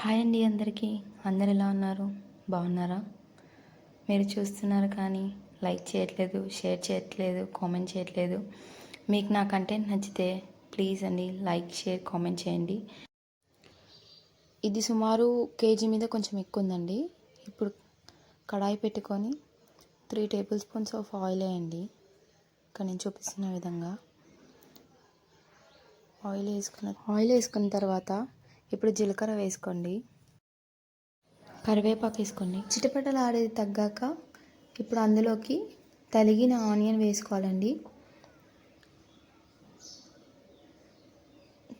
Hi అండి అందరికీ. అందరు ఎలా ఉన్నారు? బాగున్నారా? మీరు చూస్తున్నారు కానీ లైక్ చేయట్లేదు షేర్ చేయట్లేదు కామెంట్ చేయట్లేదు. మీకు నా కంటెంట్ నచ్చితే ప్లీజ్ అండి లైక్ షేర్ కామెంట్ చేయండి. ఇది సుమారు కేజీ మీద కొంచెం ఎక్కువ ఉందండి. ఇప్పుడు కడాయి పెట్టుకొని three tablespoons of oil వేయండి. ఇక్కడ నేను చూపిస్తున్న విధంగా. ఆయిల్ వేసుకున్న ఆయిల్ వేసుకున్న తర్వాత ఇప్పుడు జీలకర్ర వేసుకోండి. కరివేపాకు వేసుకోండి. చిటపటలు ఆడేది తగ్గాక ఇప్పుడు అందులోకి తలిగిన ఆనియన్ వేసుకోవాలండి.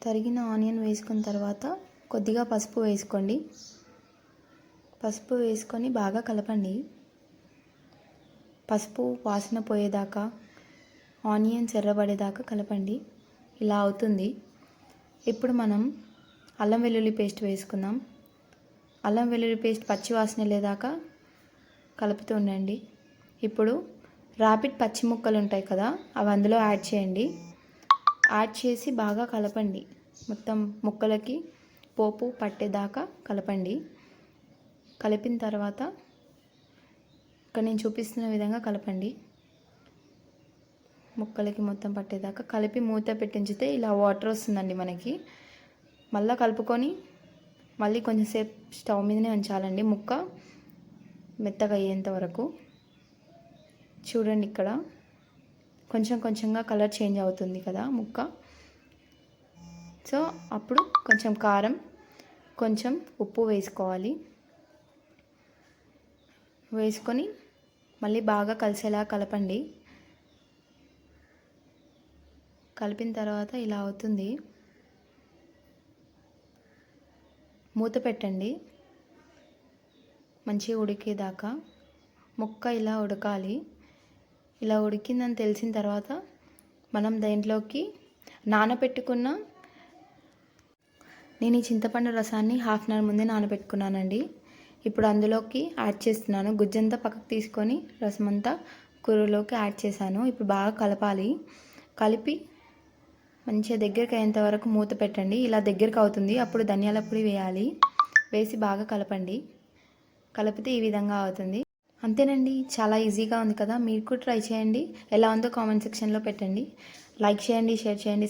తరిగిన ఆనియన్ వేసుకున్న తర్వాత కొద్దిగా పసుపు వేసుకోండి. పసుపు వేసుకొని బాగా కలపండి. పసుపు వాసన పోయేదాకా ఆనియన్స్ ఎర్రబడేదాకా కలపండి. ఇలా అవుతుంది. ఇప్పుడు మనం అల్లం వెల్లుల్లి పేస్ట్ వేసుకుందాం. అల్లం వెల్లుల్లి పేస్ట్ పచ్చి వాసన లేదాకా కలుపుతూ ఉండండి. ఇప్పుడు ర్యాపిడ్ పచ్చి ముక్కలు ఉంటాయి కదా అవి అందులో యాడ్ చేయండి. యాడ్ చేసి బాగా కలపండి. మొత్తం ముక్కలకి పోపు పట్టేదాకా కలపండి. కలిపిన తర్వాత ఇక్కడ నేను చూపిస్తున్న విధంగా కలపండి. ముక్కలకి మొత్తం పట్టేదాకా కలిపి మూత పెట్టించితే ఇలా వాటర్ వస్తుందండి మనకి. మళ్ళీ కలుపుకొని మళ్ళీ కొంచెంసేపు స్టవ్ మీదనే ఉంచాలండి. ముక్క మెత్తగా అయ్యేంత వరకు. చూడండి ఇక్కడ కొంచెం కొంచెంగా కలర్ చేంజ్ అవుతుంది కదా ముక్క. సో అప్పుడు కొంచెం కారం కొంచెం ఉప్పు వేసుకోవాలి. వేసుకొని మళ్ళీ బాగా కలిసేలా కలపండి. కలిపిన తర్వాత ఇలా అవుతుంది. మూత పెట్టండి. మంచిగా ఉడికేదాకా ముక్క ఇలా ఉడకాలి. ఇలా ఉడికిందని తెలిసిన తర్వాత మనం దాంట్లోకి నానబెట్టుకున్న నేను ఈ చింతపండు రసాన్ని హాఫ్ అన్ అవర్ ముందే నానబెట్టుకున్నానండి. ఇప్పుడు అందులోకి యాడ్ చేస్తున్నాను. గుజ్జంతా పక్కకు తీసుకొని రసం అంతా కూరలోకి యాడ్ చేశాను. ఇప్పుడు బాగా కలపాలి. కలిపి మంచిగా దగ్గరికి అయ్యేంత వరకు మూత పెట్టండి. ఇలా దగ్గరికి అవుతుంది. అప్పుడు ధనియాల పొడి వేయాలి. వేసి బాగా కలపండి. కలిపితే ఈ విధంగా అవుతుంది. అంతేనండి. చాలా ఈజీగా ఉంది కదా. మీరు కూడా ట్రై చేయండి. ఎలా ఉందో కామెంట్ సెక్షన్లో పెట్టండి. లైక్ చేయండి షేర్ చేయండి